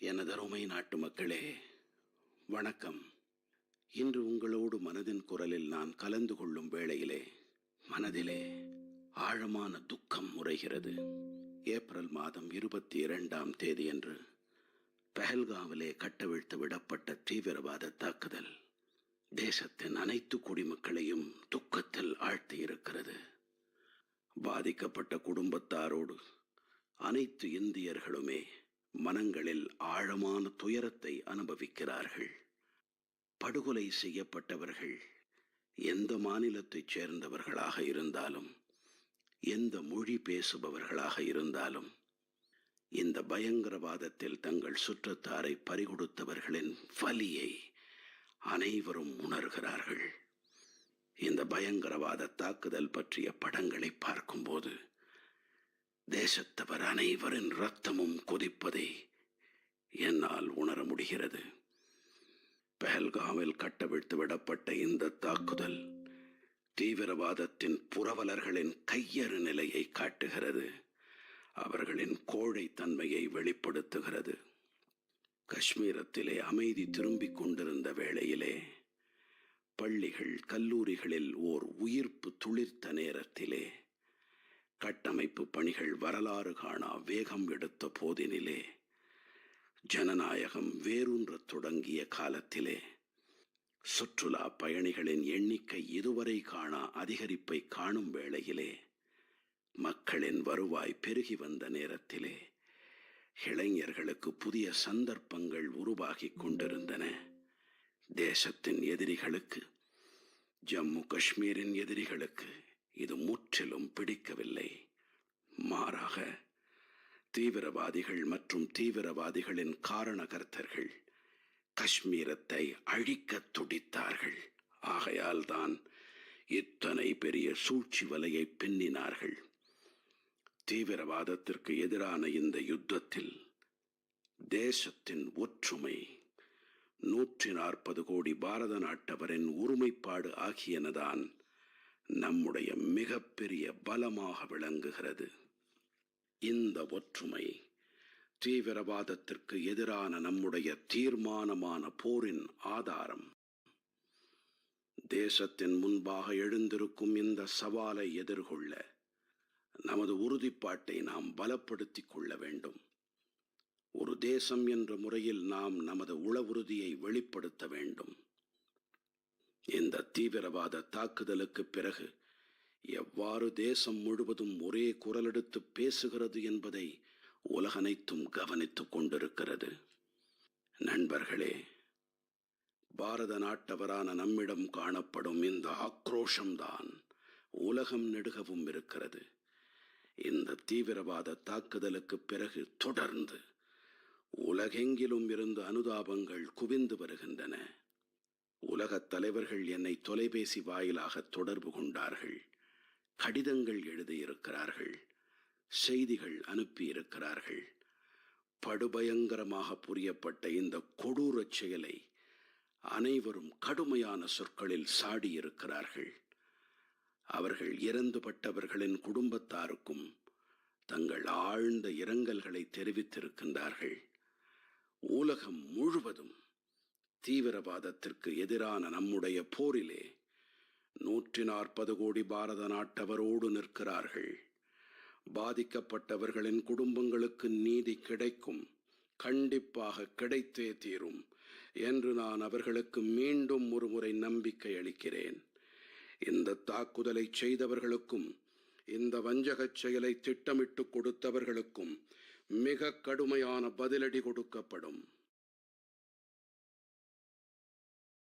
எனதருமை நாட்டு மக்களே வணக்கம். இன்று உங்களோடு மனதின் குரலில் நான் கலந்து கொள்ளும் வேளையிலே மனதிலே ஆழமான துக்கம் முறைகிறது ஏப்ரல் மாதம் இருபத்தி இரண்டாம் தேதியன்று பெஹல்காவிலே கட்டவிழ்த்து விடப்பட்ட தீவிரவாத தாக்குதல் தேசத்தின் அனைத்து குடிமக்களையும் துக்கத்தில் ஆழ்த்தியிருக்கிறது. பாதிக்கப்பட்ட குடும்பத்தாரோடு அனைத்து இந்தியர்களுமே மனங்களில் ஆழமான துயரத்தை அனுபவிக்கிறார்கள். படுகொலை செய்யப்பட்டவர்கள் எந்த மாநிலத்தைச் சேர்ந்தவர்களாக இருந்தாலும் எந்த மொழி பேசுபவர்களாக இருந்தாலும் இந்த பயங்கரவாதத்தில் தங்கள் சுற்றத்தாரை பறிகொடுத்தவர்களின் வலியை அனைவரும் உணர்கிறார்கள். இந்த பயங்கரவாத தாக்குதல் பற்றிய படங்களை பார்க்கும்போது தேசத்தவர் அனைவரின் ரத்தமும் கொதிப்பதை என்னால் உணர முடிகிறது. பெஹல்காமில் கட்டவிழ்த்து விடப்பட்ட இந்த தாக்குதல் தீவிரவாதத்தின் புரவலர்களின் கையறு நிலையை காட்டுகிறது. அவர்களின் கோழைத்தன்மையை வெளிப்படுத்துகிறது. காஷ்மீரத்திலே அமைதி திரும்பிக் கொண்டிருந்த வேளையிலே பள்ளிகள் கல்லூரிகளில் ஓர் உயிர்ப்பு துளிர்த்த நேரத்திலே கட்டமைப்பு பணிகள் வரலாறு காணா வேகம் எடுத்த போதினிலே ஜனநாயகம் வேரூன்ற தொடங்கிய காலத்திலே சுற்றுலா பயணிகளின் எண்ணிக்கை இதுவரை காணா அதிகரிப்பை காணும் வேளையிலே மக்களின் வருவாய் பெருகி வந்த நேரத்திலே இளைஞர்களுக்கு புதிய சந்தர்ப்பங்கள் உருவாகிக் கொண்டிருந்தன. தேசத்தின் எதிரிகளுக்கு ஜம்மு காஷ்மீரின் எதிரிகளுக்கு இது முற்றிலும் பிடிக்கவில்லை. மாறாக தீவிரவாதிகள் மற்றும் தீவிரவாதிகளின் காரணகர்த்தர்கள் காஷ்மீரத்தை அழிக்கத் துடித்தார்கள். ஆகையால் தான் இத்தனை பெரிய சூழ்ச்சி வலையை பின்னினார்கள். தீவிரவாதத்திற்கு எதிரான இந்த யுத்தத்தில் தேசத்தின் ஒற்றுமை நூற்றி நாற்பது கோடி பாரத நாட்டவரின் ஒருமைப்பாடு ஆகியனதான் நம்முடைய மிகப்பெரிய பலமாக விளங்குகிறது. இந்த ஒற்றுமை தீவிரவாதத்திற்கு எதிரான நம்முடைய தீர்மானமான போரின் ஆதாரம். தேசத்தின் முன்பாக எழுந்திருக்கும் இந்த சவாலை எதிர்கொள்ள நமது உறுதிப்பாட்டை நாம் பலப்படுத்திக் கொள்ள வேண்டும். ஒரு தேசம் என்ற முறையில் நாம் நமது உளவுறுதியை வெளிப்படுத்த வேண்டும். இந்த தீவிரவாத தாக்குதலுக்கு பிறகு எவ்வாறு தேசம் முழுவதும் ஒரே குரலெடுத்து பேசுகிறது என்பதை உலகனைத்தும் கவனித்துக் கொண்டிருக்கிறது. நண்பர்களே பாரத நாட்டவரான நம்மிடம் காணப்படும் இந்த ஆக்ரோஷம்தான் உலகம் நெடுகவும் இருக்கிறது. இந்த தீவிரவாத தாக்குதலுக்கு பிறகு தொடர்ந்து உலகெங்கிலும் இருந்து அனுதாபங்கள் குவிந்து வருகின்றன. உலகத் தலைவர்கள் என்னை தொலைபேசி வாயிலாக தொடர்பு கொண்டார்கள். கடிதங்கள் எழுதியிருக்கிறார்கள். செய்திகள் அனுப்பியிருக்கிறார்கள். படுபயங்கரமாக புரியப்பட்ட இந்த கொடூரச் செயலை அனைவரும் கடுமையான சொற்களில் சாடியிருக்கிறார்கள். அவர்கள் இறந்துபட்டவர்களின் குடும்பத்தாருக்கும் தங்கள் ஆழ்ந்த இரங்கல்களை தெரிவித்திருக்கின்றார்கள். உலகம் முழுவதும் தீவிரவாதத்திற்கு எதிரான நம்முடைய போரிலே நூற்றி நாற்பது கோடி பாரத நாட்டவரோடு நிற்கிறார்கள். பாதிக்கப்பட்டவர்களின் குடும்பங்களுக்கு நீதி கிடைக்கும் கண்டிப்பாக கிடைத்தே தீரும் என்று நான் அவர்களுக்கு மீண்டும் ஒருமுறை நம்பிக்கை அளிக்கிறேன். இந்த தாக்குதலை செய்தவர்களுக்கும் இந்த வஞ்சகச் செயலை திட்டமிட்டு கொடுத்தவர்களுக்கும் மிக கடுமையான பதிலடி கொடுக்கப்படும்.